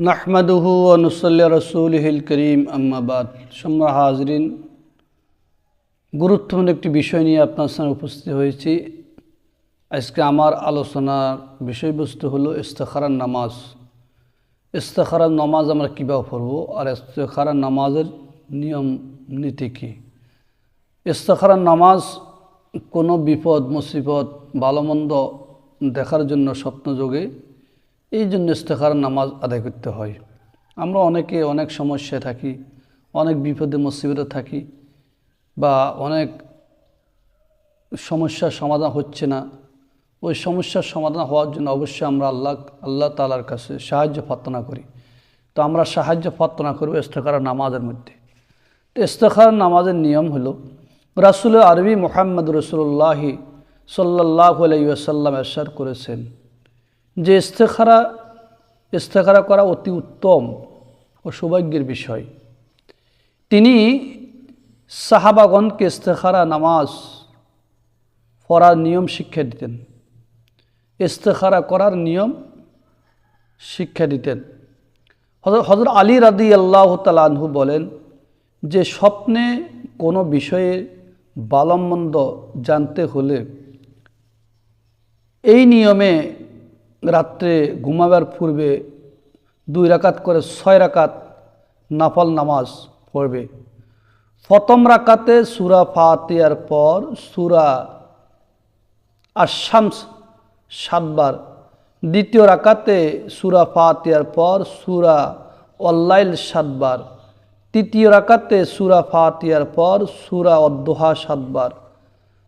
নাহমাদুহু অনুসল্লা রসুলহিল করিম আম্মাবাদ সম্মা হাজরিন, গুরুত্বপূর্ণ একটি বিষয় নিয়ে আপনার সামনে উপস্থিত হয়েছি। আজকে আমার আলোচনার বিষয়বস্তু হলো ইস্তেখারার নামাজ। ইস্তেখারার নামাজ আমরা কীভাবে পড়ব আর ইস্তেখারার নামাজের নিয়ম, নীতি কী? ইস্তেখারার নামাজ কোনো বিপদ, মুসিবত, ভালো মন্দ দেখার জন্য স্বপ্নযোগে এই জন্য ইস্তেখারার নামাজ আদায় করতে হয়। আমরা অনেকে অনেক সমস্যায় থাকি, অনেক বিপদে মুসিবতে থাকি বা অনেক সমস্যার সমাধান হচ্ছে না। ওই সমস্যার সমাধান হওয়ার জন্য অবশ্যই আমরা আল্লাহ আল্লাহ তালার কাছে সাহায্য প্রার্থনা করি। তো আমরা সাহায্য প্রার্থনা করব ইস্তেখার নামাজের মধ্যে। তো ইস্তেখার নামাজের নিয়ম হলো, রাসুল আরবি মোহাম্মদ রসুল্লাহি সাল্লাহ আলাইসাল্লাম এরশাদ করেছেন যে ইস্তেখারা ইস্তেখারা করা অতি উত্তম ও সৌভাগ্যের বিষয়। তিনি সাহাবাগণকে ইস্তেখারা নামাজ পড়ার নিয়ম শিক্ষা দিতেন। ইস্তেখারা করার নিয়ম শিক্ষা দিতেন। হজর আলী রাদি আল্লাহ তালাহু বলেন যে স্বপ্নে কোনো বিষয়ে বালমন্দ জানতে হলে এই নিয়মে রাত্রে ঘুমাবার পূর্বে দুই রাকাত করে ছয় রাকাত নাফল নামাজ পড়বে। প্রথম রাকাতে সুরা ফাতিয়ার পর সুরা আশামস সাতবার। দ্বিতীয় রাকাতে সুরা ফাতিয়ার পর সুরা অল্লাইল সাতবার। তৃতীয় রাকাতে সুরা ফাতিয়ার পর সুরা অদ্দোহা সাতবার।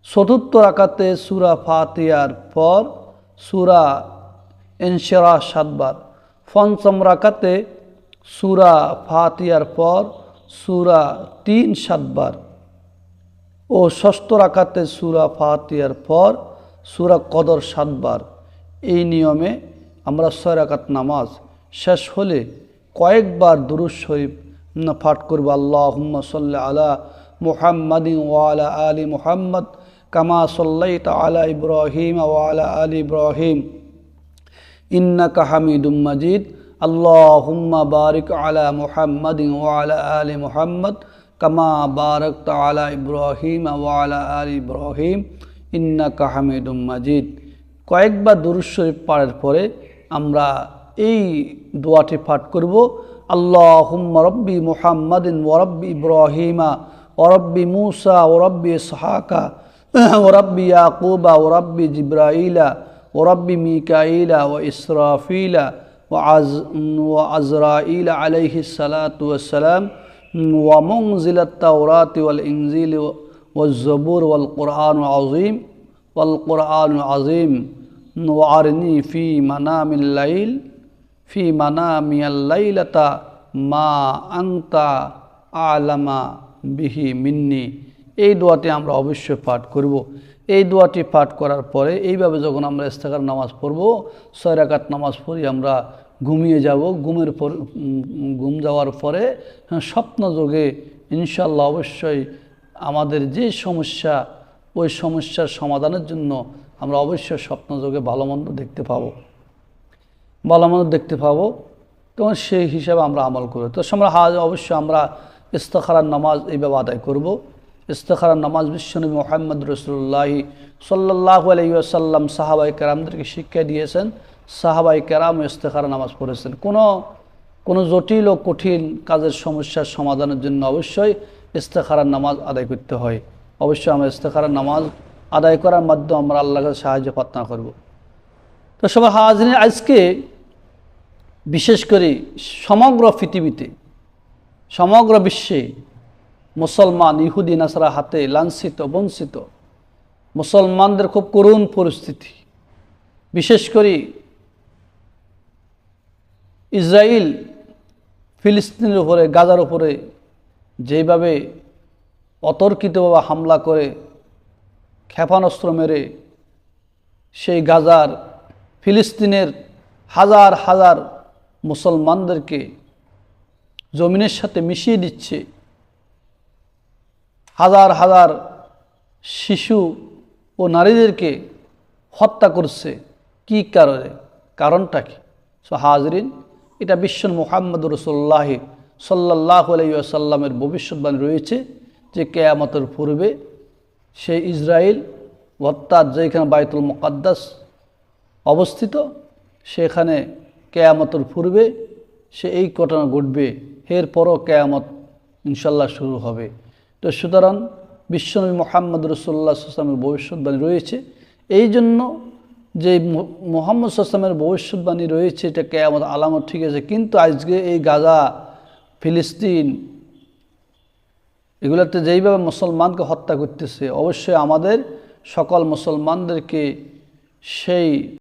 চতুর্থ রাকাতে সুরা ফাতিয়ার পর সুরা এনশেরা সাতবার। পঞ্চম রাকাতে সুরা ফাতিয়ার পর সুরা তিন সাতবার ও ষষ্ঠ রাকাতে সুরা ফাতিয়ার পর সুরা কদর সাতবার। এই নিয়মে আমরা ছয় রাকাত নামাজ শেষ হলে কয়েকবার দুরুজ শরীফ পাঠ করব। আল্লাহ সাল্লা আলা মুহাম্মদিন ওয়ালা আলী মুহাম্মদ কামা সাল্লাইতা আলা ইব্রাহিম ওয়ালা আলী ইব্রাহিম। ইন্নাকা হামিদুম মাজিদ। আল্লাহুম্মা বারিক আলা মুহাম্মাদিন ওয়ালা আলি মুহাম্মদ কামা বারকত আলা ইব্রাহিম ওয়ালা আলি ইব্রাহিম। ইন্নাকা হামিদুম মাজিদ। কয়েকবার দুরুদ শরীফ পাড়ের পরে আমরা এই দোয়াটি পাঠ করব, আল্লাহুম্মা রব্বি মুহাম্মাদিন ওরব্বি ইব্রাহিমা ওরব্বি মুসা ওরব্বি সাহাকা ওরব্বি ইয়াকুবা ওরব্বি জিব্রাইলা ورب ميكائيل وإسرافيل وعز وعزرائيل عليه الصلاة والسلام ومنزل التوراة والإنزيل والزبور والقرآن العظيم والقرآن العظيم وعرني في منام الليل في منامي الليلة ما أنت أعلم به مني. এই দোয়াটি আমরা অবশ্যই পাঠ করব। এই দোয়াটি পাঠ করার পরে এইভাবে যখন আমরা ইস্তেকার নামাজ পড়ব, ছয় রাকাত নামাজ পড়ি আমরা ঘুমিয়ে যাব। ঘুমের পর ঘুম যাওয়ার পরে স্বপ্ন যোগে ইনশাল্লাহ অবশ্যই আমাদের যে সমস্যা, ওই সমস্যার সমাধানের জন্য আমরা অবশ্যই স্বপ্ন যোগে ভালো মন্দ দেখতে পাবো। ভালো মন্দ দেখতে পাবো, তখন সেই হিসাবে আমরা আমল করব। তো আমরা হাজ, অবশ্যই আমরা ইস্তেখারার নামাজ এইভাবে আদায় করব। ইস্তেখারার নামাজ বিশ্বনবী মোহাম্মদ রসুল্লাহ সাল্লাহ আলাইসাল্লাম সাহাবাই কেরামদেরকে শিক্ষা দিয়েছেন সাহাবাই কেরাম ইস্তেখারা নামাজ পড়েছেন। কোনো কোনো জটিল ও কঠিন কাজের সমস্যার সমাধানের জন্য অবশ্যই ইস্তেখারার নামাজ আদায় করতে হয়। অবশ্যই আমরা ইস্তেখারার নামাজ আদায় করার মাধ্যমে আমরা আল্লাহকে সাহায্য প্রার্থনা করব। তো সবাই হাজরিন আজকে বিশেষ করে সমগ্র পৃথিবীতে, সমগ্র বিশ্বে মুসলমান, ইহুদি, নাসারা হাতে লাঞ্ছিত, বঞ্চিত। মুসলমানদের খুব করুণ পরিস্থিতি। বিশেষ করে ইসরায়েল ফিলিস্তিনের উপরে, গাজার উপরে যেভাবে অতর্কিতভাবে হামলা করে, ক্ষেপণাস্ত্র মেরে, সেই গাজার, ফিলিস্তিনের হাজার হাজার মুসলমানদেরকে জমিনের সাথে মিশিয়ে দিচ্ছে হাজার হাজার শিশু ও নারীদেরকে হত্যা করছে। কি কারণে? কারণটা কি? সো হাজরিন, এটা বিশ্ব মোহাম্মদ রসুল্লাহ সাল্লাহ আলাইসাল্লামের ভবিষ্যৎবাণী রয়েছে যে কেয়ামতের পূর্বে সে ইসরায়েল অর্থাৎ যেখানে বায়তুল মুকাদ্দাস অবস্থিত, সেখানে কেয়ামতের পূর্বে সে এই ঘটনা ঘটবে। এরপরও কেয়ামত ইনশাল্লাহ শুরু হবে। তো সুতরাং বিশ্বনবী মোহাম্মদ রসুল্লাহ আসলামের ভবিষ্যৎবাণী রয়েছে। এই জন্য যে মোহাম্মদ আসলামের ভবিষ্যৎবাণী রয়েছে, এটা কেয়ামত আলামত ঠিক আছে, কিন্তু আজকে এই গাজা, ফিলিস্তিন এগুলোতে যেইভাবে মুসলমানকে হত্যা করতেছে, অবশ্যই আমাদের সকল মুসলমানদেরকে সেই